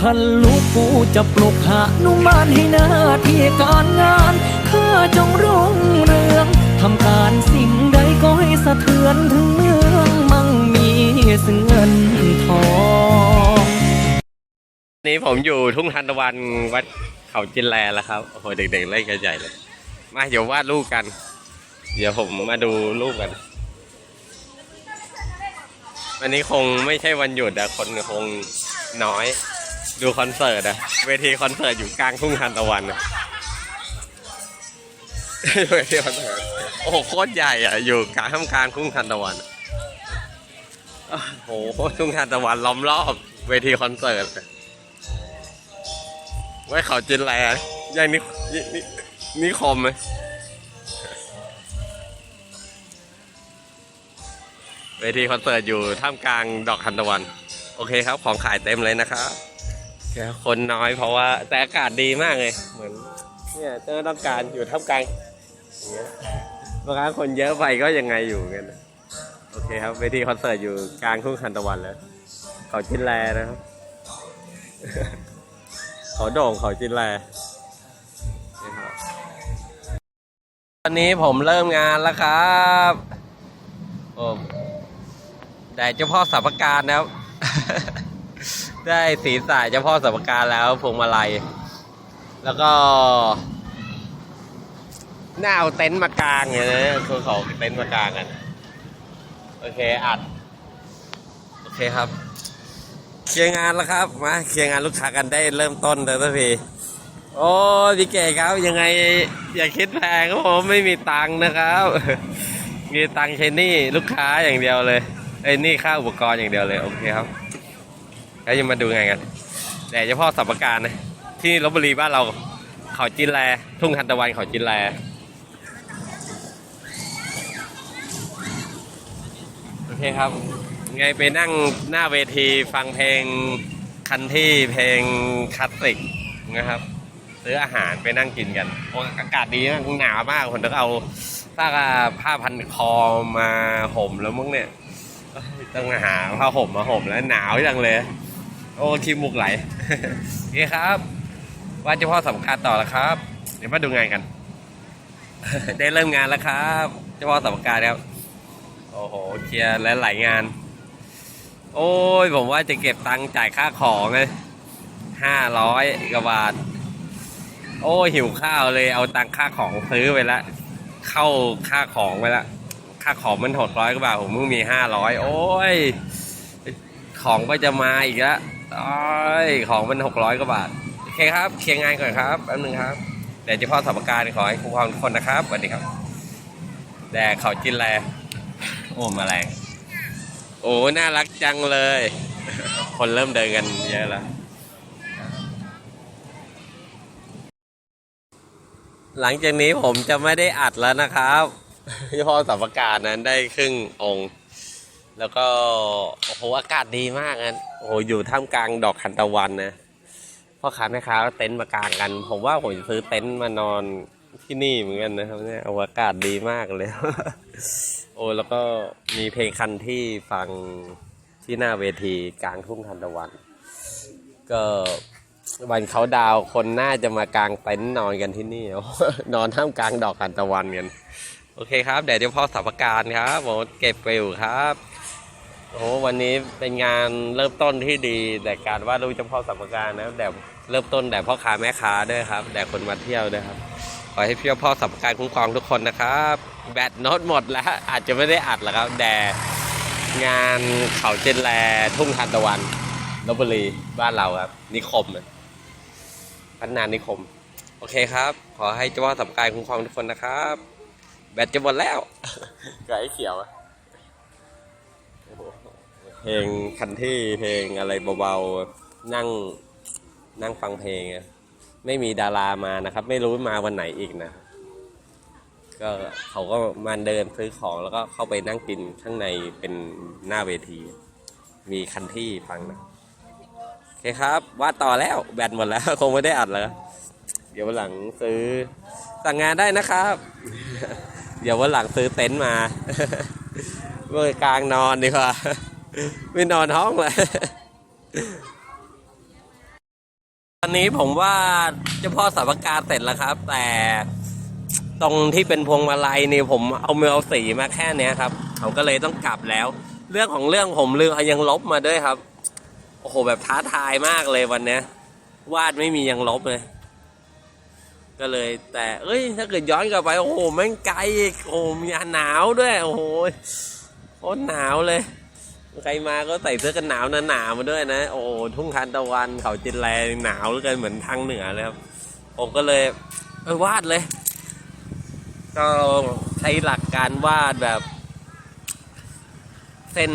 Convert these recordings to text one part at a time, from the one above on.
คันลูกกูจะปลุกหานุมานให้หน้าที่การงานข้าจงรุ่งเรืองทำการสิ่งใดก็ให้สะเทือนถึงเมืองมั่งมีซึ่งเงินทองนี่ผมอยู่ทุ่งทานตะวันวัดเขาจินแลแล้วครับโอ้โหเด็กๆเล่นกันใหญ่เลย มาเดี๋ยววาดรูปกัน เดี๋ยวผมมาดูรูปกันวันนี้คงไม่ใช่วันหยุดอะคนคงน้อย ดูคอนเสิร์ตอะเวทีคอนเสิร์ตอยู่กลางทุ่งทานตะวันอะเวทีคอนเสิร์ตโอ้โหโคตรใหญ่อะอยู่กลางท่ามกลางทุ่งทานตะวันอะโอ้โหทุ่งทานตะวันล้อมรอบ เวทีคอนเสิร์ตไว้เขาจินแลย่างนี้นี่นี่นี่คมไหมเวทีคอนเสิร์ตอยู่ท่ามกลางดอกทันตะวัน โอเคครับ ของขายเต็มเลยนะครับแค่คนน้อยเพราะว่าแต่อากาศดีมากเลย เหมือนเนี่ยเจ้าต้องการอยู่ท่ามกลางอย่างเงี้ยบางครั้งคนเยอะไปก็ยังไงอยู่กันโอเคครับเวทีคอนเสิร์ตอยู่กลางทุ่งทันตะวันแล้วเขาจินแลนะครับ เขาโด่งเขาจินแลตอนนี้ผมเริ่มงานแล้วครับโอ้ได้เจ้าพ่อสัพพการนะครับ ได้สีสายเจ้าพ่อสัพพการแล้วพวงมาลัย แล้วก็น่าเอาเต็นท์มากางเนี่ยนะคือเขาเต็นท์มากางกัน โอเคอัด โอเคครับ เคลียร์งานแล้วครับ มาเคลียร์งานลูกค้ากันได้เริ่มต้นเลยสักทีโอ้พี่เก๋ครับ ยังไง อย่าคิดแพงครับผมไม่มีตังค์นะครับ มีตังค์ใช้นี่ลูกค้าอย่างเดียวเลยไอ้นี่ค่าอุปกรณ์อย่างเดียวเลย โอเคครับ แล้วยังมาดูไงกันแต่เฉพาะสัมปการนะที่ลบบุรีบ้านเราเขาจินแล ทุ่งทันตะวันเขาจินแลโอเคครับ ไงไปนั่งหน้าเวทีฟังเพลงคันที่เพลงคลาสสิกนะครับซื้ออาหารไปนั่งกินกันโอ้อากาศดีมากหนาวมากผมต้องเอาผ้าผ้าพันคอมาห่มแล้วมั้งเนี่ยเอ้ยต้องหาผ้าห่มมาห่มแล้วหนาวจังเลย โอ้ขี้มุกไหลโอเคครับว่าเจ้าพ่อสำคัญต่อแล้วครับ เดี๋ยวมาดูงานกัน ได้เริ่มงานแล้วครับเจ้าพ่อสำคัญครับโอ้โหเคลียร์และหลายงาน โอ้ยผมว่าจะเก็บตังค์จ่ายค่าของเลยห้าร้อยกว่าบาท โอ้หิวข้าวเลยเอาตังค่าของซื้อไปละเข้าค่าของไปละค่าของมันหกร้อยกว่าบาทผมเพิ่งมีห้าร้อยโอ้ย ของก็จะมาอีกแล้ว โอ้ยของมันหกร้อยกว่าบาท โอเคครับ เคลียร์งานก่อนครับแป๊บนึงครับแต่เฉพาะสมการขอให้คุ้มครองทุกคนนะครับสวัสดีครับ แดกเขาจินแลโอ้แมาแรงโอ้น่ารักจังเลย คนเริ่มเดินกันเยอะแล้วหลังจากนี้ผมจะไม่ได้อัดแล้วนะครับเฉพาะสัมปการนั้นได้ครึ่งองค์ แล้วก็โอ้โหอากาศดีมากนะโอ้โหอยู่ท่ามกลางดอกคันตะวันนะพ่อค้าแม่ค้าเต็นท์มากางกัน ผมว่าผมจะซื้อเต็นท์มานอนที่นี่เหมือนกันนะครับเนี่ยอากาศดีมากเลย โอ้แล้วก็มีเพลงคันที่ฟังที่หน้าเวทีกลางทุ่งทันตะวัน ก็วันเขาดาวคนน่าจะมากางเต็นท์นอนกันที่นี่ นอนท่ามกลางดอกทันตะวันกัน โอเคครับเดี๋ยวเจ้าพ่อสัพการครับผมเก็บไปอยู่ครับ โอ้วันนี้เป็นงานเริ่มต้นที่ดีแต่การวาดรูปเจ้าพ่อสัมปการนะแต่เริ่มต้นแต่พ่อค้าแม่ค้าด้วยครับ แต่คนมาเที่ยวด้วยครับขอให้พี่พ่อสัมปการคุ้มครองทุกคนนะครับ แบตโน้ตหมดแล้วอาจจะไม่ได้อัดแล้วครับแต่งานเขาเจนแลทุ่งทานตะวันลบบุรีบ้านเราครับ นิคมอะพัฒนานิคม โอเคครับ ขอให้เจ้าพ่อสัมปการคุ้มครองทุกคนนะครับ แบตจะหมดแล้วไก่เขียวอะ เพลงคันที่เพลงอะไรเบาๆนั่งนั่งฟังเพลงไม่มีดารามานะครับ ไม่รู้มาวันไหนอีกนะ ก็เขาก็มาเดินซื้อของแล้วก็เข้าไปนั่งกินข้างในเป็นหน้าเวที มีคันที่ฟังนะโอเคครับว่าดต่อแล้วแบตหมดแล้ว คงไม่ได้อัดแล้วเดี๋ยววันหลังซื้อสั่งงานได้นะครับ เดี๋ยววันหลังซื้อเต็นท์มา เมื่อกลางนอนดีกว่า ไม่นอนห้องเลยตอนนี้ผมว่าเจ้าพ่อสาวการเสร็จแล้วครับ แต่ตรงที่เป็นพวงมาลัยนี่ผมเอาเมลสีมาแค่เนี้ยครับผมก็เลยต้องกลับแล้ว เรื่องของเรื่องผมลืมเอายังลบมาด้วยครับ โอ้โหแบบท้าทายมากเลยวันเนี้ย วาดไม่มียังลบเลย ก็เลย แต่เอ้ย ถ้าเกิดย้อนกลับไป โอ้โหแม่งไกลโอ้โหมีหนาวด้วย โอ้โห โคตรหนาวเลย ใครมาก็ใส่เสื้อกันหนาวหนาๆมาด้วยนะ โอ้ทุ่งทานตะวันเขาจินแลหนาวเหลือเกินเหมือนทางเหนือเลยครับผมก็เลยเออวาดเลย ก็ใช้หลักการวาดแบบ เส้น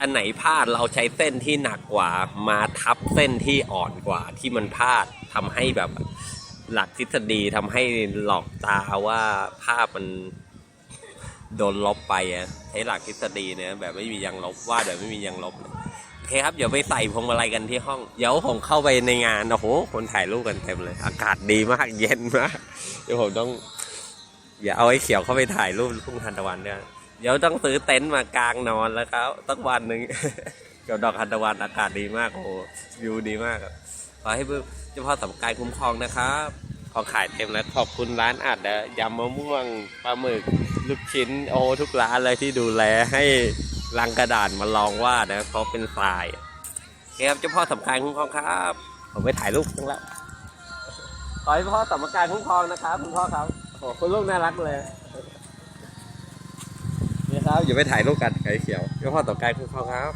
อันไหนพลาดเราใช้เส้นที่หนักกว่า มาทับเส้นที่อ่อนกว่าที่มันพลาดทำให้แบบหลักทฤษฎีทำให้หลอกตาว่าภาพมัน โดนลบไปอะใช้หลักทฤษฎีเนี่ยแบบไม่มียังลบว่าดแบบไม่มียังลบโอเคครับเดี๋ยวไปใส่พวงมาลัยกันที่ห้อง เดี๋ยวผมเข้าไปในงานโอ้โหคนถ่ายรูปกันเต็มเลย อากาศดีมากเย็นมากเดี๋ยวผมต้องอย่าเอาไอ้เขียวเข้าไปถ่ายรูปทุ่งทานตะวันเนี่ยเดี๋ยวต้องซื้อเต็นท์มากางนอนแล้วครับตั้งวันหนึ่งเกี่ยวดอกทานตะวันอากาศดีมากโอ้โหวิวดีมากขอให้เจ้าพ่อสำกายคุ้มครองนะครับ ของขายเต็มแล้วขอบคุณร้านอัดนะยำมะม่วงปลาหมึกลูกชิ้นโอทุกร้านเลยที่ดูแลให้ลังกระดาษมาลองว่านะเพราเป็นทรายครับเจ้าพ่อสำกายคุ้มครองครับ ผมไปถ่ายรูปทั้งแล้วขอให้พ่อสมการคุ้มครองนะครับคุณพ่อครับโอ้คุณลูกน่ารักเลยนี่ครับอย่าไปถ่ายรูปกันไก่เขียวเดี๋ยวพ่อสมการคุ้มครองครับ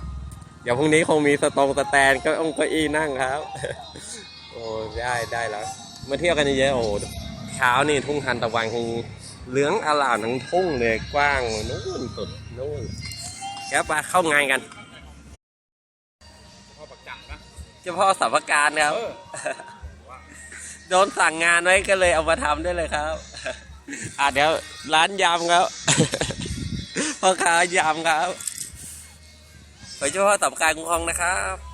เดี๋ยวพรุ่งนี้คงมีสตรงสแตนก็องเก็อี้นั่งครับ โอ้ได้ได้แล้ว มาเที่ยวกันเยอะๆโอ้โหเช้านี่ทุ่งทันตะวันคงเหลืองอลามทั้งทุ่งเลยกว้างนู่นสุดนู่นแกไปเข้างานกันพ่อประจักษ์นะเจ้าพ่อสัมภการครับโดนสั่งงานไว้ก็เลยเอามาทำได้เลยครับอะเดี๋ยวร้านยำครับพ่อค้ายำครับขอเจ้าพ่อสัมภการคุ้มครองนะครับ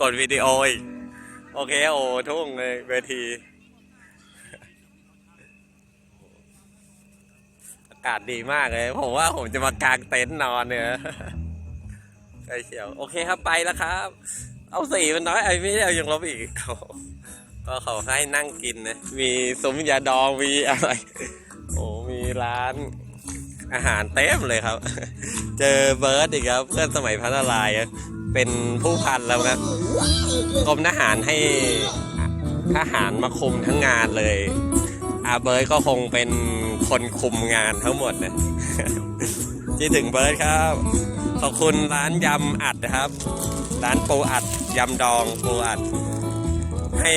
กดวิดีโออีก โอเค โอ้ทุ่งเลยเวที อากาศดีมากเลย ผมว่าผมจะมากางเต็นท์นอนเนี่ยไก่เขียว โอเคครับไปแล้วครับ เอาสีมันน้อยไอ้ไม่ได้เอายังลบอีก ก็เขาให้นั่งกินนะ มีซุ้มยาดอง มีอะไร โอ้มีร้านอาหารเต็มเลยครับ เจอเบิร์ดอีกครับ เพื่อนสมัยพัฒนาย เป็นผู้พันแล้วครับกรมทหารให้ทหารมาคุมทั้งงานเลย อาเบิร์ดก็คงเป็นคนคุมงานทั้งหมดนะที่ถึงเบิร์ดครับ ขอบคุณร้านยำอัดนะครับ ร้านปูอัดยำดองปูอัด ให้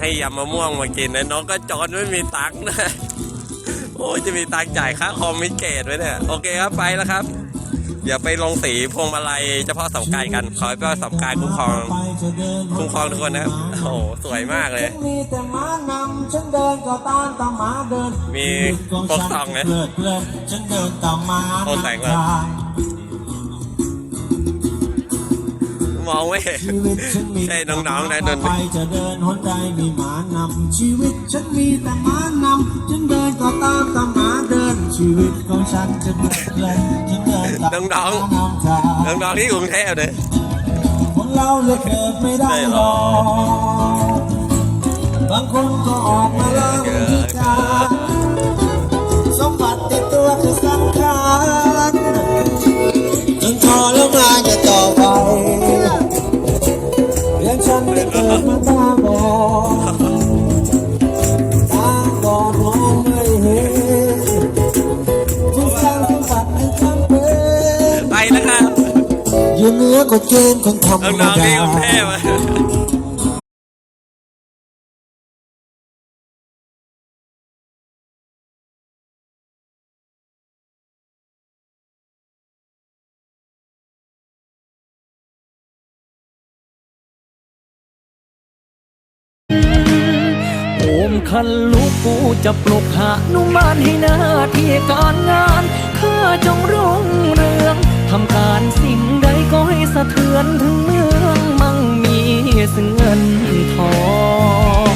ให้ยำมะม่วงมากินนะน้องก็จอนไม่มีตังค์นะโอ้ยจะมีตังค์จ่ายค่าคอมมิเกตไว้เนี่ย โอเคครับไปแล้วครับ อย่าไปลงสีพวงมาลัยเฉพาะสำกายกัน ขอให้เจ้าสำกายคุ้มครองคุ้มครองทุกคนนะครับ โอ้โหสวยมากเลย มีแต่หมานำฉันเดินก็ตามตามหมาเดินมีพวกซองนะเลิดเพลินฉันเดินตามหมาโอ้แสงเลยมองไม่เห็นใช่น้องๆนะดนไปจะเดินหนใดมีหมานำชีวิตฉันมีแต่หมานำฉันเดินก็ตามตาม ชีวิตของฉันจะเพลิดเพลินฉันเดินตามน้องๆหมานำทางน้องๆที่กรุงเทพเลยคนเราเลือกเกิดไม่ได้หรอกบางคนก็ออกมาล่างวิจาร อยู่เหนือกฎเกณฑ์ของธรรมน้องดาๆที่กรุงเทพอะโอมคันลูกกูจะปลุกหานุมานให้หน้าที่การงานข้าจงรุ่งเรือง ทำการสิ่งใดก็ให้สะเทือนถึงเมืองมั่งมีซึ่งเงินทอง